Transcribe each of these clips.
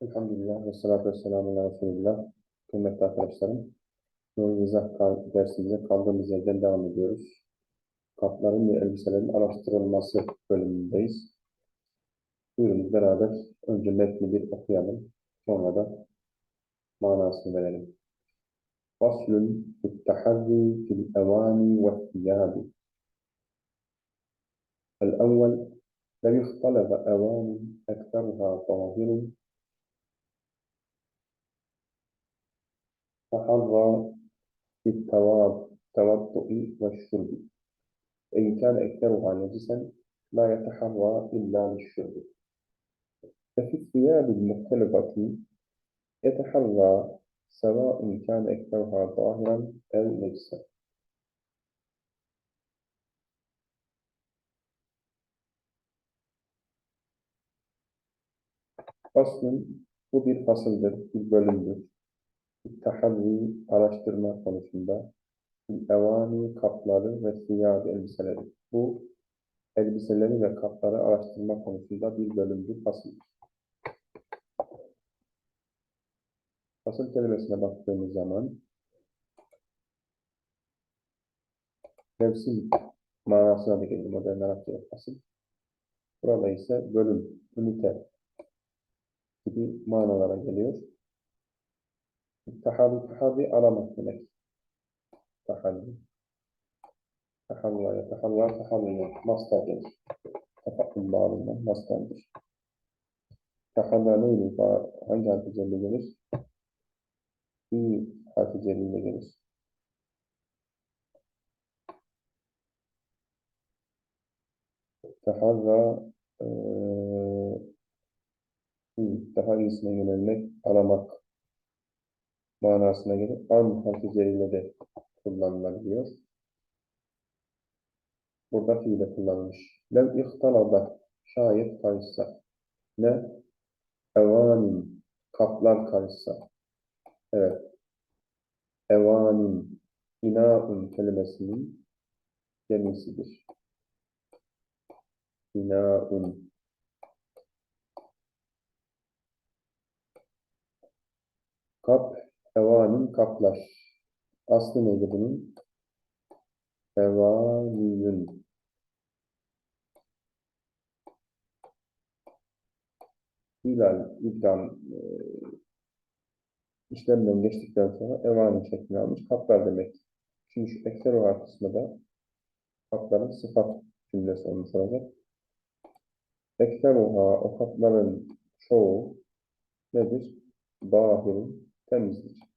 Elhamdülillah ve salatu ve selamu ala Resulillah. Kıymetli arkadaşlarım, Nuri Rıza kal- dersimize kaldığımız yerden devam ediyoruz. Kapların ve elbiselerin araştırılması bölümündeyiz. Buyurun beraber önce metni bir okuyalım. Sonra da manasını verelim. Faslun fittaharri fil evani ve thiyabi. الأول لم يختلط أوان أكثرها طاهر تحرى في التواب التوضؤ والشرب إن كان أكثرها نجسا لا يتحرى إلا للشرب ففي الثياب المختلطة يتحرى سواء كان أكثرها طاهرا أو نجسا Faslın bu bir fasıldır, bir bölümdür. Taharri araştırma konusunda evani kapları ve siyahi elbiseleri. Bu elbiseleri ve kapları araştırma konusunda bir bölümdür, fasıldır. Fasıl kelimesine baktığımız zaman mevsim manasına da gelir modern Arapçada fasıl. Burada ise bölüm, ünite gibi manalara geliyor. Tahalli, tahalli aramak demek. Tahalli. Tahalla, tahalliye. Mastar denir. Tafakkun bağlından mastardır. Tahalla neydi? Hangi harfi celle gelir? İ harfi celle gelir. Tahalla eee daha iyisine yönelmek, aramak manasına gelir. An harfi celile de kullanılabiliyor. Burada fiile kullanılmış. Lev ihtalada şayet karışsa. Ne? Evanin kaplar karışsa. Evet. Evanin inaun kelimesinin gemisidir. İnaun evanin kaplar. Aslı neydi bunun? Evaniyün. İlal, idgan e, işlemden geçtikten sonra evani şeklini almış. Kaplar demek. Şimdi şu ekseroha kısmı da kapların sıfat cümlesi olmuş olacak. Ekseroha, o kapların çoğu nedir? Dahirun, temizdir.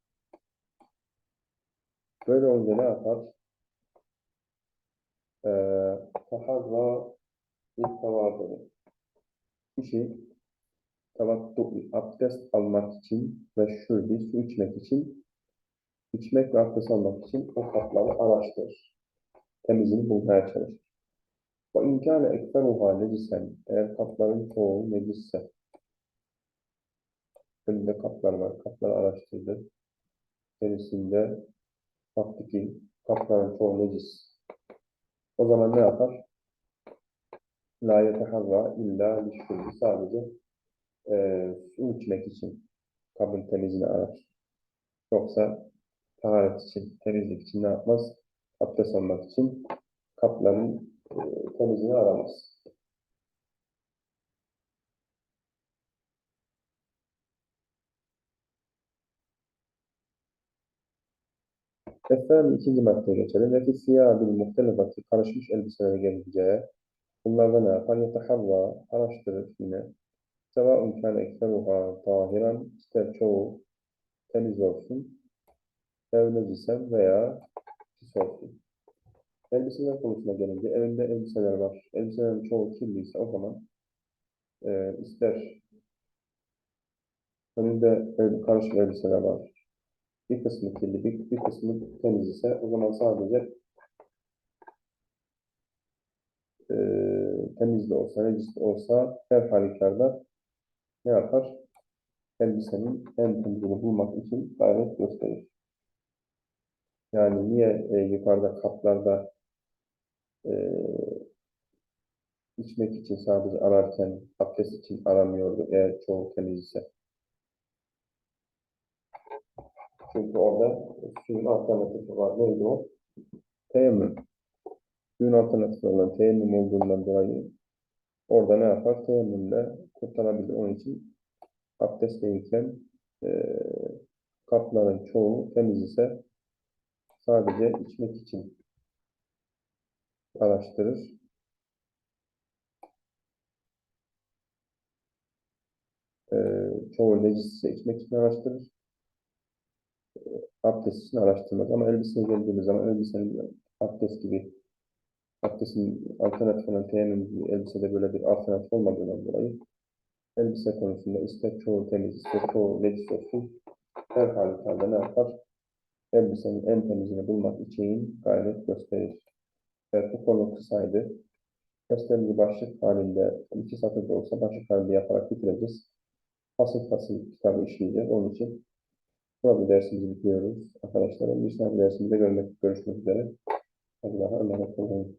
Böyle olunca ne yapar? Taharra ittavadını. Kişi tavattu, abdest almak için ve şurbi, su içmek için, içmek ve abdest almak için o kapları araştırır. Temizini bulmaya çalışır. Ve imkâne ekferuha necisen, eğer kapların çoğu necisse, önünde kaplar var. Kapları araştırdı. İçerisinde baktı ki kapların çoğu necis. O zaman ne yapar? La yeteharra illa lişşurbi. Sadece e, su içmek için kabın temizliğini arar. Yoksa taharet için, temizlik için ne yapmaz? Abdest almak için kapların e, temizliğini aramaz. Efendim ikinci maddeye geçelim. Ve fissiyabil muhtelifati karışmış elbiselere gelince bunlarda ne yapar? Yetehavva araştırır yine. Sevâun kâne ekseruha tahiran ister çoğu temiz olsun ev necisen veya pis olsun. Elbiseler konusuna gelince evinde elbiseler var. Elbiselerin çoğu kirliyse o zaman e, ister önünde karışık elbiseler var bir kısmı kirli, bir, bir kısmı temiz ise o zaman sadece e, temiz de olsa, necis de olsa her halükarda ne yapar? Elbisenin en temizini bulmak için gayret gösterir. Yani niye e, yukarıda kaplarda e, içmek için sadece ararken abdest için aramıyordu eğer çoğu temiz ise? Çünkü orada suyun alternatifi var. Neydi o? Teyemmüm. Suyun alternatifi olan teyemmüm olduğundan dolayı orada ne yapar? Teyemmümle kurtarabilir. Onun için abdestteyken eee kapların çoğu temiz ise sadece içmek için araştırır. Eee çoğu necis içmek için araştırır. Abdest için araştırmaz. Ama elbiseye geldiğimiz zaman elbisenin abdest gibi abdestin alternatif olan teyemmüm elbisede böyle bir alternatif olmadığından dolayı elbise konusunda ister çoğu temiz ister çoğu necis olsun her halükarda ne yapar? Elbisenin en temizini bulmak için gayret gösterir. Evet, bu konu kısaydı. Derslerimizi başlık halinde, iki satırda olsa başlık halinde yaparak bitireceğiz. Fasıl fasıl kitabı işleyeceğiz. Onun için burada dersimizi bitiriyoruz. Arkadaşlar bir sonraki dersimizde görmek, görüşmek üzere. Allah'a emanet olun.